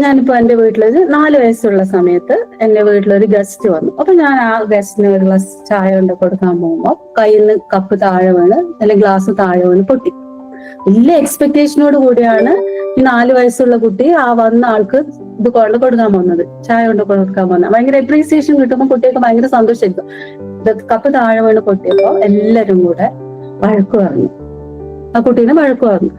ഞാനിപ്പോ എന്റെ വീട്ടിലൊരു നാല് വയസ്സുള്ള സമയത്ത് എന്റെ വീട്ടിലൊരു ഗസ്റ്റ് വന്നു. അപ്പൊ ഞാൻ ആ ഗസ്റ്റിന് ഒരു ഗ്ലാസ് ചായ കൊണ്ട് കൊടുക്കാൻ പോകുമ്പോൾ കയ്യിൽ നിന്ന് കപ്പ് താഴെ വീണ് അല്ലെങ്കിൽ ഗ്ലാസ് താഴെ വീണ് പൊട്ടി. വലിയ എക്സ്പെക്ടേഷനോട് കൂടിയാണ് ഈ നാല് വയസ്സുള്ള കുട്ടി ആ വന്ന ആൾക്ക് ഇത് കൊണ്ട് കൊടുക്കാൻ പോകുന്നത്. ചായ കൊണ്ട് കൊടുക്കാൻ പോകുന്നത്. ഭയങ്കര അപ്രീസിയേഷൻ കിട്ടുമ്പോൾ കുട്ടിയൊക്കെ ഭയങ്കര സന്തോഷമായിരിക്കും ഇത് കപ്പ് താഴെ വീണ് പൊട്ടിയപ്പോ എല്ലാരും കൂടെ വഴക്ക് പറഞ്ഞു. ആ കുട്ടീനെ വഴക്ക് പറഞ്ഞു.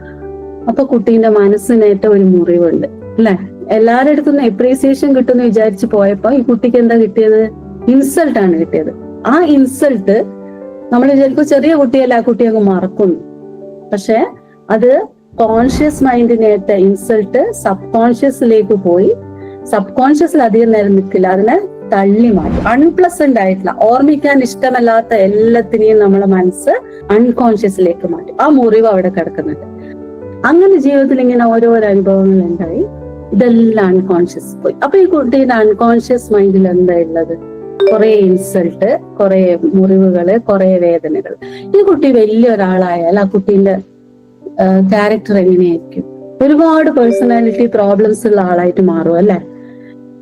അപ്പൊ കുട്ടീന്റെ മനസ്സിനേറ്റ ഒരു മുറിവുണ്ട്. അല്ലെ? എല്ലാരുടെ അടുത്തുനിന്ന് എപ്രീസിയേഷൻ കിട്ടുമെന്ന് വിചാരിച്ചു പോയപ്പോ ഈ കുട്ടിക്ക് എന്താ കിട്ടിയത്? ഇൻസൾട്ട് ആണ് കിട്ടിയത്. ആ ഇൻസൾട്ട് നമ്മൾ വിചാരിക്കും ചെറിയ കുട്ടിയല്ല ആ കുട്ടി അങ്ങ് മറക്കുന്നു. പക്ഷെ അത് കോൺഷ്യസ് മൈൻഡിനേറ്റ ഇൻസൾട്ട് സബ് കോൺഷ്യസിലേക്ക് പോയി. സബ് കോൺഷ്യസിൽ അധികം നേരം നിൽക്കില്ല. അതിനെ തള്ളി മാറ്റും. അൺപ്ലസന്റ് ആയിട്ടുള്ള ഓർമ്മിക്കാൻ ഇഷ്ടമല്ലാത്ത എല്ലാത്തിനെയും നമ്മളെ മനസ്സ് അൺകോൺഷ്യസിലേക്ക് മാറ്റും. ആ മുറിവ് അവിടെ കിടക്കുന്നുണ്ട്. അങ്ങനെ ജീവിതത്തിൽ ഇങ്ങനെ ഓരോരോ അനുഭവങ്ങൾ ഉണ്ടായി. ഇതെല്ലാം അൺകോൺഷ്യസ് പോയി. അപ്പൊ ഈ കുട്ടിയുടെ അൺകോൺഷ്യസ് മൈൻഡിൽ എന്താ ഉള്ളത്? കുറെ ഇൻസൾട്ട് കുറെ മുറിവുകൾ കുറെ വേദനകൾ. ഈ കുട്ടി വലിയ ഒരാളായാൽ ആ കുട്ടീന്റെ ക്യാരക്ടർ എങ്ങനെയായിരിക്കും? ഒരുപാട് പേഴ്സണാലിറ്റി പ്രോബ്ലംസ് ഉള്ള ആളായിട്ട് മാറും അല്ലെ?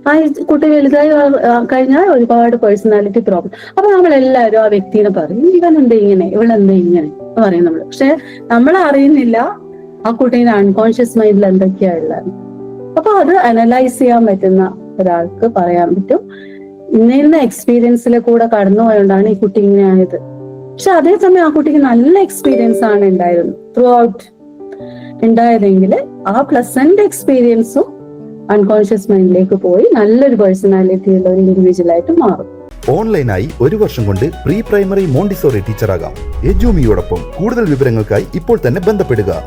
ആ കുട്ടി വലുതായി കഴിഞ്ഞാൽ ഒരുപാട് പേഴ്സണാലിറ്റി പ്രോബ്ലം അപ്പൊ നമ്മൾ എല്ലാവരും ആ വ്യക്തിനെ പറയും ഇവൻ എന്താ ഇങ്ങനെ? ഇവളെന്താ ഇങ്ങനെ? എന്ന് പറയും നമ്മൾ പക്ഷെ നമ്മൾ അറിയുന്നില്ല ആ കുട്ടീന്റെ അൺകോൺഷ്യസ് മൈൻഡിൽ എന്തൊക്കെയാ ഉള്ളത്. അപ്പൊ അത് അനലൈസ് ചെയ്യാൻ പറ്റുന്ന ഒരാൾക്ക് പറയാൻ പറ്റും. ഇന്നിരുന്ന എക്സ്പീരിയൻസിലെ കൂടെ കടന്നുപോയോണ്ടാണ് ഈ കുട്ടി ഇങ്ങനെ ആയത്. പക്ഷെ അതേസമയം ആ കുട്ടിക്ക് നല്ല എക്സ്പീരിയൻസ് ആണ് ഉണ്ടായിരുന്നു. ത്രൂ ഔട്ട് ഉണ്ടായതെങ്കിൽ ആ പ്ലസന്റ് എക്സ്പീരിയൻസും അൺകോൺഷ്യസ് മൈൻഡിലേക്ക് പോയി നല്ലൊരു പേഴ്സണാലിറ്റി ഉള്ള ഒരു ഇൻഡിവിജ്വൽ ആയിട്ട് മാറും. ഓൺലൈനായി ഒരു വർഷം കൊണ്ട് പ്രീ പ്രൈമറി മോണ്ടിസോറി ടീച്ചറാകാം എജുമിയോടൊപ്പം കൂടുതൽ വിവരങ്ങൾക്കായി ഇപ്പോൾ തന്നെ ബന്ധപ്പെടുക.